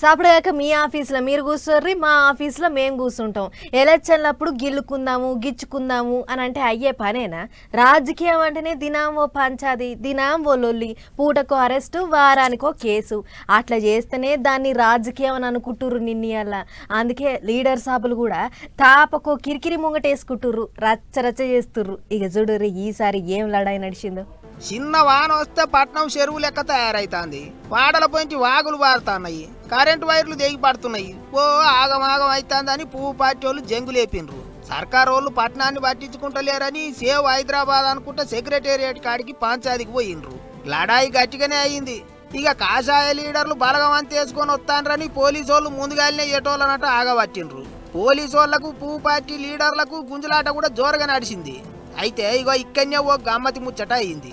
సాపడగాక మీ ఆఫీస్లో మీరు కూర్చోర్రి మా ఆఫీస్లో మేము కూర్చుంటాం. ఎలక్షన్లప్పుడు గిల్లుకుందాము గిచ్చుకుందాము అని అంటే అయ్యే పనేనా? రాజకీయం అంటేనే దినాం ఓ పంచాది దినాం ఓ లొల్లి. పూటకో అరెస్టు వారానికో కేసు. అట్లా చేస్తేనే దాన్ని రాజకీయం అని అనుకుంటుర్రు నిన్నీయల్లా అందుకే లీడర్ సాబులు కూడా తాపకో కిరికిరి ముంగటేసుకుంటుర్రు రచ్చ రచ్చ చేస్తుర్రు. ఇక చూడుర్రి ఈసారి ఏం లడాయి నడిచిందో. చిన్న వాన వస్తే పట్నం చెరువు లెక్క తయారైతాంది. వాడల పొంచి వాగులు పారుతున్నాయి కరెంటు వైర్లు దిగి పడుతున్నాయి. ఓ ఆగమాగం అవుతుందని పువ్వు పార్టీ వాళ్ళు జంగులేపిండ్రు సర్కారు వాళ్ళు పట్టణాన్ని పట్టించుకుంటలేరని సేవ్ హైదరాబాద్ అనుకుంటా సెక్రటేరియట్ కాడికి పాంచాదికి పోయిండ్రు. లడాయి గట్టిగానే అయింది. ఇక కాషాయ లీడర్లు బలగం అంత వేసుకొని వస్తానరని పోలీసు వాళ్ళు ముందుగానే ఎటోళ్ళనట్టు ఆగబట్టిండ్రు. పోలీసు వాళ్ళకు పువ్వు పార్టీ లీడర్లకు గుంజులాట కూడా జోరుగా నడిచింది. అయితే ఇగో ఇక్కడనే ఓ గమ్మతి ముచ్చట అయింది.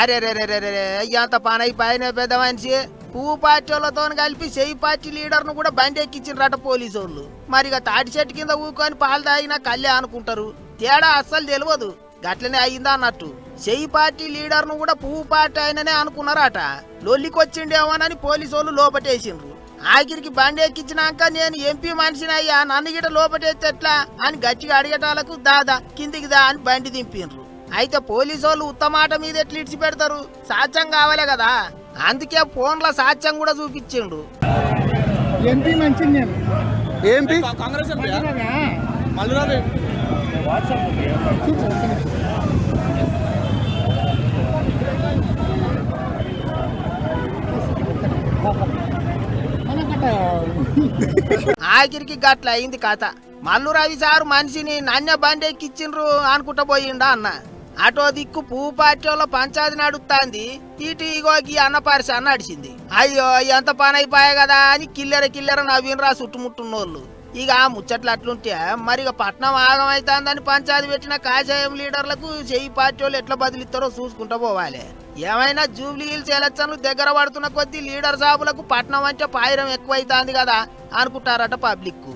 అరే రే రే రే రే రే ఎంత పని అయిపోయిన పెద్ద మనిషి. పువ్వు పార్టీ వాళ్ళతో కలిపి చెయ్యి పార్టీ లీడర్ను కూడా బండి ఎక్కించిండ్రట పోలీసు వాళ్ళు మరి ఇక తాటి చెట్టు కింద ఊకొని పాలు తాగినా కళ్ళే అనుకుంటారు తేడా అస్సలు తెలియదు గట్లనే అయిందా అన్నట్టు. చెయ్యి పార్టీ లీడర్ను కూడా పువ్వు పార్టీ ఆయననే అనుకున్నారట. లొల్లికొచ్చిండేమోనని పోలీసు వాళ్ళు లోపటేసిండ్రు. ఆఖరికి బండి ఎక్కించినాక నేను ఎంపీ మనిషిని అయ్యా నన్ను గిట లోపటేస్తే ఎట్లా అని గట్టిగా అడిగేటాలకు దాదా కిందికి దా అని బండి దింపిండ్రు. అయితే పోలీసు వాళ్ళు ఉత్తమాట మీద ఎట్లా ఇడిచి పెడతారు సాక్ష్యం కావాలే కదా. అందుకే ఫోన్ల సాక్ష్యం కూడా చూపించిండు ఎంపీ మంచిది నేను. ఏంటి ఆఖరికి గట్ల అయింది కథ. మల్లు రవి సారు మనిషిని నన్య బండి ఎక్కిచ్చిండ్రు అనుకుంటా పోయిండా అన్న. అటో దిక్కు పువ్వు పార్టీలో పంచాది నడుస్తాంది ఇటు ఇగో అన్న పరిస నడిచింది. అయ్యో ఎంత పని అయిపోయా కదా అని కిల్లెర కిల్లెర నవ్వినరా చుట్టుముట్టున్నోళ్ళు. ఇక ఆ ముచ్చట్లు అట్లుంటే మరి ఇక పట్నం ఆగమైతాందని పంచాది పెట్టిన కాషాయం లీడర్లకు చెయ్యి పార్టీ వాళ్ళు ఎట్లా బదిలిస్తారో చూసుకుంటా పోవాలి. ఏమైనా జూబ్లీ హిల్స్ ఎలక్షన్లు దగ్గర పడుతున్న కొద్దీ లీడర్ సాబులకు పట్నం అంటే పాయిరం ఎక్కువైతాంది కదా అనుకుంటారట పబ్లిక్